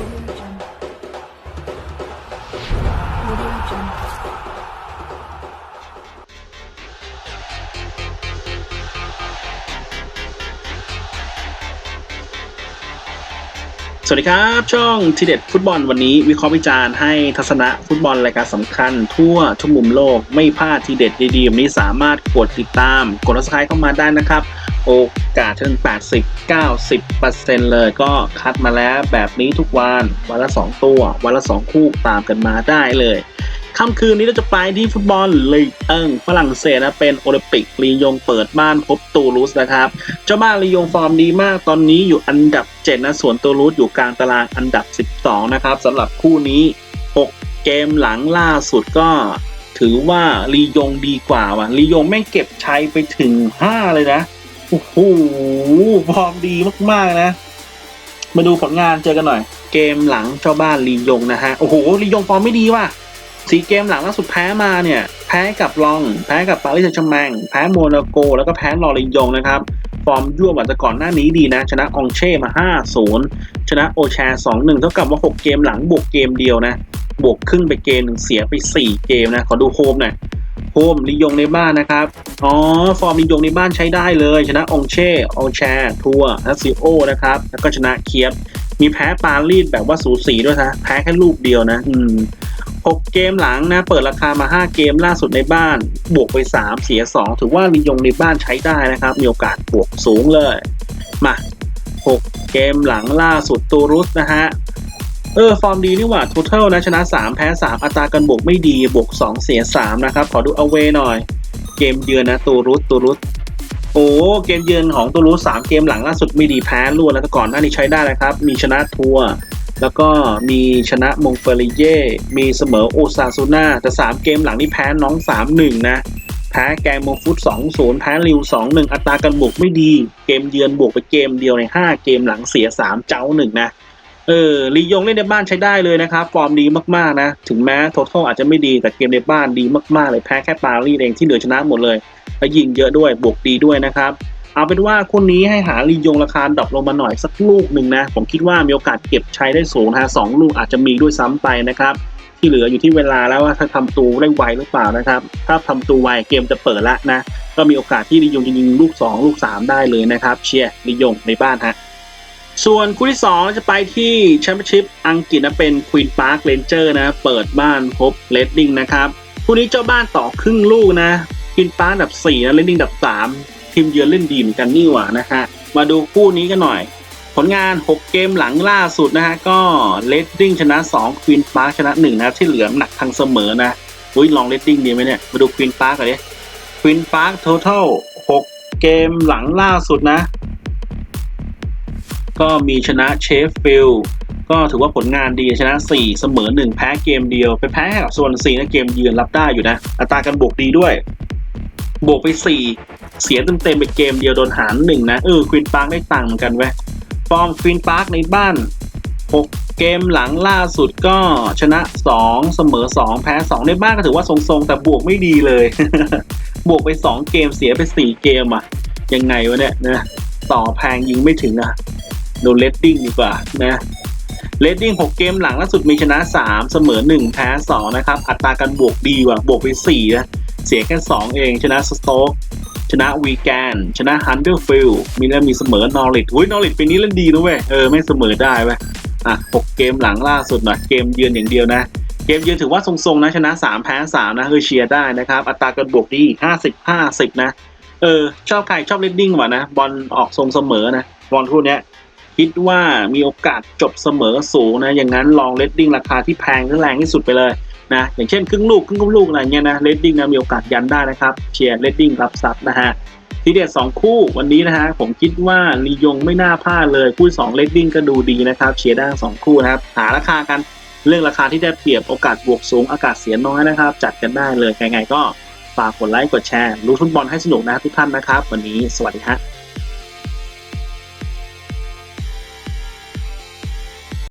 สวัสดีครับ ช่องทีเด็ดฟุตบอลวันนี้ วิเคราะห์วิจารณ์ให้ทัศนะฟุตบอลรายการสำคัญ ทั่วทุกมุมโลกไม่พลาดทีเด็ดดีๆแบบนี้สามารถกดติดตาม กด subscribe เข้ามาได้นะครับ โอกาสถึง 80-90%เลยก็คัดมาแล้วแบบนี้ทุกวันวันละ 2 ตัว วันละ 2 คู่ตามกันมาได้เลยค่ำคืนนี้เราจะไปที่ฟุตบอลลีกเอิงฝรั่งเศสนะเป็นโอลิมปิกลียงเปิดบ้านพบตูลูสนะครับ เจ้าบ้านลียงฟอร์มดีมากตอนนี้อยู่อันดับ 7 นะ ส่วนตัวรูทอยู่กลางตารางอันดับ 12 นะครับสำหรับคู่นี้ 6 เกมหลังล่าสุดก็ ถือว่าลียงดีกว่าว่ะลียงแม่งเก็บชัยไปถึง 5 เลยนะ โอ้โหฟอร์มดีมากๆนะ มาดูผลงานเจอกันหน่อย เกมหลังเจ้าบ้านลียงนะฮะ โอ้โหลียงฟอร์มไม่ดีว่ะสีเกมหลังล่าสุดแพ้มาเนี่ย แพ้กับลอง แพ้กับปารีสแซงต์แชร์แมงแพ้โมนาโก แล้วก็แพ้ลอรียงนะครับ ฟอร์มยั่วกว่าแต่ก่อนหน้านี้ดีนะ ชนะองเช่มา 5-0 ชนะโอแชร์ 2-1 เท่ากับว่า 6 เกมหลังบวกเกมเดียวนะ บวกครึ่งไปเกมหนึ่งเสียไป 4 เกมนะ ขอดูโฮมหน่อย โฮมลียงในบ้านนะครับ อ๋อ ฟอร์มลียงในบ้านใช้ได้เลย ชนะองเช่องแชร์ทัวร์ทัสซิโอนะครับ แล้วก็ชนะเคียบ มีแพ้ปารีสแบบว่าสูสีด้วยนะแพ้แค่ลูกเดียวนะ อืม6เกมหลังนะ เปิดราคามา 5 เกมล่าสุดในบ้าน บวกไป 3 เสีย 2 ถือว่าลียงในบ้านใช้ได้นะครับ มีโอกาสบวกสูงเลย มา 6 เกมหลังล่าสุดตูรุสนะฮะ เออ ฟอร์มดีนี่หว่า total นะชนะ 3 แพ้ 3 อัตราการบวกไม่ดี บวก 2 เสีย 3 นะครับ ขอดู away หน่อย เกมเยือนนะตูรุสตูรุสโอ้เกมเยือนของตูรุส3เกมหลังล่าสุดไม่ดีแพ้รวดแล้วก็ก่อนหน้านี้ใช้ได้เลยครับ มีชนะทัวร์แล้วก็มีชนะมงเฟริเย่ มีเสมอโอซาซูน่าแต่3เกมหลังนี่แพ้น้อง 3-1 นะ แพ้แกงโมฟุต2-0 แพ้ริว 2-1 อัตราการบวกไม่ดี เกมเยือนบวกไปเกมเดียวใน 5 เกมหลังเสีย 3 เจ้า 1 นะ เออลียงเล่นในบ้านใช้ได้เลยนะครับ ฟอร์มดีมากๆนะ ถึงแม้ท o ท a l อาจจะไม่ดีแต่เกมในบ้านดีมากๆ เลยแพ้แค่ปารีสเองที่เหลือชนะหมดเลย และยิงเยอะด้วยบวกดีด้วยนะครับ เอาเป็นว่าคู่นี้ให้หาลียงราคาดรอปลงมาหน่อยสักลูกหนึ่งนะ ผมคิดว่ามีโอกาสเก็บใช้ได้สูงนะฮะสองลูกอาจจะมีด้วยซ้ำไปนะครับ ที่เหลืออยู่ที่เวลาแล้วว่าถ้าทำตูได้ไวหรือเปล่านะครับ ถ้าทำตูไวเกมจะเปิดละนะ ก็มีโอกาสที่ลียงจะยิงลูก 2 ลูก 3 ได้เลยนะครับ เชียร์ลียงในบ้านฮะ ส่วนคู่ที่2จะไปที่แชมเปี้ยนชิพอังกฤษนะเป็นควีนพาร์คเ n นเจอร์นะ เปิดบ้านพบเลดดิ้งนะครับคู่นี้เจ้าบ้านต่อครึ่งลูกนะควีนพาร์คอันดับ4นะเลดดิ้งอันดับ 3 ทีมเยือนเล่นดีเหมือนกันนี่หว่านะฮะมาดูคู่นี้กันหน่อย ผลงาน 6 เกมหลังล่าสุดนะฮะก็เลดดิ้งชนะ2ควีนพาร์คชนะ1นะที่เหลือหนักทางเสมอนะอุ้ยลองเลดดิ้งดีไหมเนี่ยมาดูควีนพาร์คก่อนดิควีนพาร์ค total 6เกมหลังล่าสุดนะ ก็มีชนะเชฟฟิลด์ก็ถือว่าผลงานดีชนะ 4 เสมอ 1 แพ้เกมเดียว ไปแพ้กับส่วน4นะเกมเยือนรับได้อยู่นะ อัตราการบวกดีด้วย บวกไป 4 เสียเต็มๆไปเกมเดียวโดนหารหนึ่งนะ เออควินปาร์คได้ตังค์เหมือนกันเว้ยฟอร์มควินปาร์คในบ้าน 6 เกมหลังล่าสุดก็ชนะ 2 เสมอ 2 แพ้ 2 ในบ้านก็ถือว่าทรงๆ แต่บวกไม่ดีเลย บวกไป 2 เกมเสียไป 4 เกมอะยังไงวะเนี่ยนะต่อแพงยิงไม่ถึงอะ ดูเลดดิ้งดีกว่านะเลดดิ้ง6เกมหลังล่าสุดมีชนะ 3 เสมอ 1 แพ้ 2 นะครับ อัตราการบวกดีกว่าบวกไป4นะเสียแค่ 2 เอง ชนะสโต๊กชนะวีแกน ชนะฮันเดอร์ฟิลมีแล้วมีเสมอนอริทอุ้ยนอริทปีนี้เล่นดีนะเว้ย เออ ไม่เสมอได้เว้ยอะ 6 เกมหลังล่าสุดหน่อยเกมเยือนอย่างเดียวนะ เกมเยือนถือว่าทรงๆนะ ชนะ 3 แพ้ 3 นะเออเชียร์ได้นะครับ อัตราการบวกดี50 50 นะ เออ ชอบใครชอบเลดดิ้งกว่านะ บอลออกทรงเสมอนะ บอลคู่เนี้ย คิดว่ามีโอกาสจบเสมอสูงนะอย่างนั้นลองเลดดิ้งราคาที่แพงและแรงที่สุดไปเลยนะอย่างเช่นครึ่งลูกครึ่งลูกอะไรเงี้ยนะเลดดิ้งนะมีโอกาสยันได้นะครับเชียร์เลดดิ้งรับซับนะฮะทีเด็ดสองคู่วันนี้นะฮะผมคิดว่าลียงไม่น่าพลาดเลยคู่สองเลดดิ้งก็ดูดีนะครับเชียร์ได้สองคู่นะครับหาราคากันเรื่องราคาที่ได้เปรียบโอกาสบวกสูงอากาศเสียน้อยนะครับ จัดกันได้เลยยังไงก็ฝากกดไลค์กดแชร์รู้ฟุตบอลให้สนุกนะทุกท่านนะครับ วันนี้สวัสดีฮะ